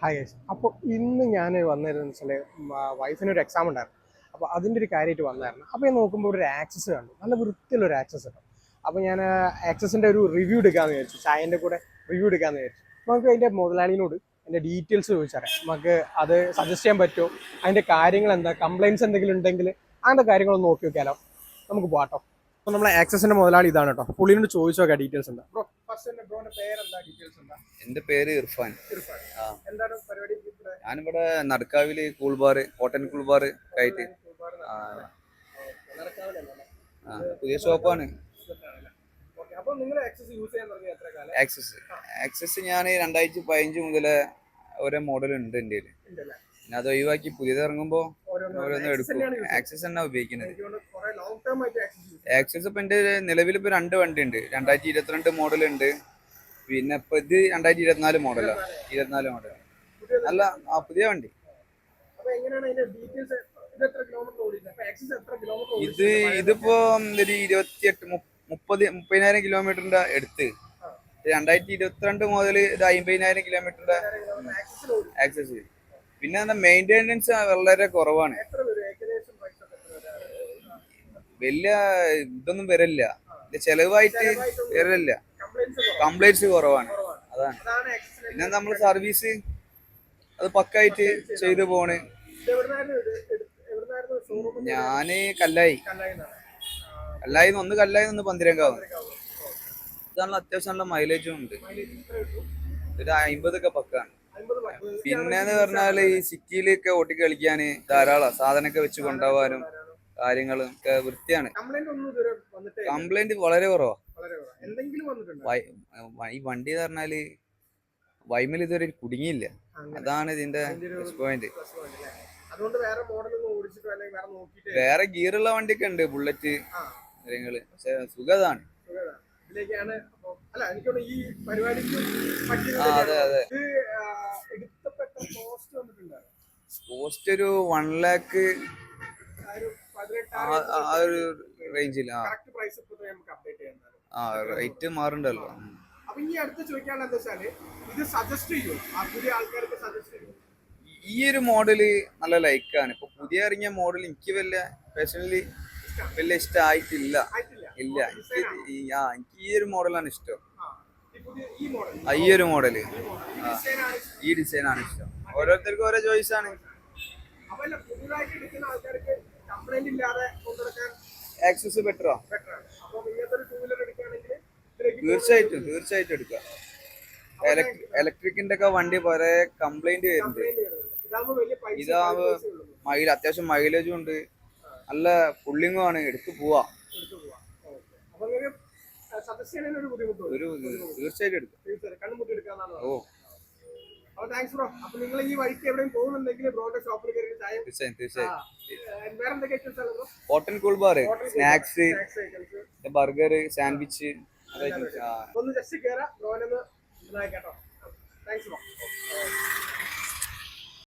Hi അപ്പോൾ ഇന്ന് ഞാൻ വന്നിരുന്ന വൈഫിന് ഒരു എക്സാം ഉണ്ടായിരുന്നു. അപ്പോൾ അതിന്റെ ഒരു കാര്യമായിട്ട് വന്നായിരുന്നു. അപ്പോൾ ഞാൻ നോക്കുമ്പോൾ ഒരു ആക്സസ് കണ്ടു. നല്ല വൃത്തിയുള്ള ഒരു ആക്സസ് ഉണ്ട് അപ്പോൾ ഞാൻ ആക്സസിന്റെ ഒരു റിവ്യൂ എടുക്കാമെന്ന് വിചാരിച്ചു. ചായന്റെ കൂടെ റിവ്യൂ എടുക്കാമെന്ന് വിചാരിച്ചു. നമുക്ക് അതിന്റെ മുതലാളിനോട് അതിന്റെ ഡീറ്റെയിൽസ് ചോദിച്ചറിയാം. നമുക്ക് അത് സജസ്റ്റ് ചെയ്യാൻ പറ്റുമോ? അതിന്റെ കാര്യങ്ങൾ എന്താ? കംപ്ലയിൻസ് എന്തെങ്കിലും ഉണ്ടെങ്കിൽ അങ്ങനത്തെ കാര്യങ്ങളൊന്ന് നോക്കി നോക്കിയാലോ? നമുക്ക് പോകാട്ടോ അപ്പോൾ നമ്മളെ ആക്സസിന്റെ മുതലാളി ഇതാണ് കേട്ടോ. പുള്ളിനോട് ചോദിച്ചു നോക്കാം ഡീറ്റെയിൽസ് ഉണ്ട് ബ്രോ ഫസ്റ്റ് ബ്രോന്റെ പേരെന്താ? ഡീറ്റെയിൽസ് എന്താ? എന്റെ പേര് ഇർഫാൻ. ആ. എന്താണ് പരിപാടി ഇവിടെ? ഞാനിവിടെ നടക്കാവിൽ കൂൾബാർ കോട്ടൺ കൂൾബാർ ആയിട്ട് ആ, ആ, പുതിയ ഷോപ്പാണ്. അപ്പൊ നിങ്ങൾ ആക്സസ് യൂസ് ചെയ്യാൻ തുടങ്ങി എത്ര കാലം? ആക്സസ്. ആക്സസ് ഞാൻ രണ്ടായിരത്തി പതിനഞ്ച് മുതലേ ഓരോ മോഡൽ ഉണ്ട് എന്റെ? പിന്നെ അത് ഒഴിവാക്കി പുതിയത് ഇറങ്ങുമ്പോൾ ഓരോന്ന് എടുക്കും. ആക്സസ് തന്നെ ഉപയോഗിക്കുന്നത്. ആക്സസ് ഇപ്പം എന്റെ നിലവിൽ ഇപ്പൊ രണ്ട് വണ്ടി ഉണ്ട് രണ്ടായിരത്തി ഇരുപത്തിരണ്ട് മോഡൽ ഉണ്ട് പിന്നെ ഇപ്പം ഇത് രണ്ടായിരത്തി ഇരുപത്തിനാല് മോഡലാണ് ഇരുപത്തിനാല് മോഡൽ അല്ല നല്ല ആ പുതിയ വണ്ടി? ഇത് ഇതിപ്പോ ഒരു ഇരുപത്തിയെട്ട് മുപ്പ- മുപ്പത് മുപ്പതിനായിരം കിലോമീറ്ററിന്റെ അടുത്ത്. രണ്ടായിരത്തി ഇരുപത്തിരണ്ട് മുതൽ ഇത് അമ്പതിനായിരം കിലോമീറ്ററിന്റെ ആക്സസ് പിന്നെ മെയിന്റെനൻസ് വളരെ കുറവാണ് എത്ര വരും? ഏകദേശം price ഒക്കെ എത്ര വരും? വലിയ ഇതൊന്നും വരില്ല ചെലവായിട്ട് വരില്ല കംപ്ലൈൻസ് കുറവാണ്. അതാണ്. പിന്നെ നമ്മൾ സർവീസ് അത് പക്കായിട്ട് ചെയ്തു പോണ്. ഞാൻ കല്ലായി. കല്ലായി ഒന്ന് കല്ലായി ഒന്ന് പന്തിരങ്കാവ്. ഇതാണ് അത്യാവശ്യം നല്ല മൈലേജും ഉണ്ട്? ഒരു അമ്പതൊക്കെ പക്കാണ്. പിന്നെ പിന്നെന്ന് പറഞ്ഞാൽ ഈ സിറ്റിയിലൊക്കെ ഓട്ടി കളിക്കാന് ധാരാളം. സാധനമൊക്കെ വെച്ച് കൊണ്ടുപോകാനും കാര്യങ്ങളും ഒക്കെ വൃത്തിയാണ്. കംപ്ലൈന്റ് വളരെ കുറവാ. ഈ വണ്ടി എന്ന് പറഞ്ഞാൽ വൈമിൽ ഇതുവരെ കുടുങ്ങിയില്ല. അതാണ് ഇതിന്റെ പ്ലസ് പോയിന്റ് വേറെ ഗിയറുള്ള വണ്ടിയൊക്കെ ഉണ്ട് ബുള്ളറ്റ് കാര്യങ്ങൾ. പക്ഷെ സുഖതാണ്. ഇതിലേക്കാണ് അല്ല ഈ പരിപാടിക്ക് അതെ അതെ. എടുത്തപ്പെട്ട കോസ്റ്റ് ഒരു വൺ ലാക്ക് ആ ഒരു റേഞ്ചിൽ ആ. ആ റേറ്റ് മാറുണ്ടല്ലോ. അപ്പൊ ഇനി അടുത്ത് ചോദിക്കാനുള്ള എന്താ വെച്ചാൽ ഇത് സജസ്റ്റ് ചെയ്യും. പുതിയ ആൾക്കാർക്ക് സജസ്റ്റ് ചെയ്യും. ഈ ഒരു മോഡൽ നല്ല ലൈക്കാണ് ഇപ്പൊ പുതിയ ഇറങ്ങിയ മോഡൽ എനിക്ക് വല്ല പേഴ്സണലി വലിയ ഇഷ്ടമായിട്ടില്ല ഇല്ല എനിക്ക് ആ എനിക്ക് ഈ ഒരു മോഡലാണ് ഇഷ്ടം. ഈ ഒരു മോഡൽ ഈ ഡിസൈൻ ആണ് ഇഷ്ടം. ഓരോരുത്തർക്കും ഓരോ ചോയ്സ് ആക്സസ് ബെറ്ററോ തീർച്ചയായിട്ടും തീർച്ചയായിട്ടും എടുക്കുക ഇലക്ട്രിക്കിന്റെ ഒക്കെ വണ്ടി വരെ കംപ്ലൈന്റ് വരുന്നുണ്ട്. ഇതാകുമ്പോ മൈൽ അത്യാവശ്യം മൈലേജും ഉണ്ട്. നല്ല പുള്ളിങ്ങും ആണ്. എടുത്തു പോവാ. ഒരു തീർച്ചയായിട്ടും ഓ. അപ്പൊ താങ്ക്സ് ബ്രോ അപ്പൊ നിങ്ങൾ ഈ വഴിക്ക് എവിടെയും പോകുന്നുണ്ടെങ്കിൽ ബ്രോന്റെ ഷോപ്പിൽ കയറി ചായ തീർച്ചയായും തീർച്ചയായും. Cotton cool bar snacks burger sandwich ഒന്ന് ജസ്റ്റ് കേട്ടോ താങ്ക്സ്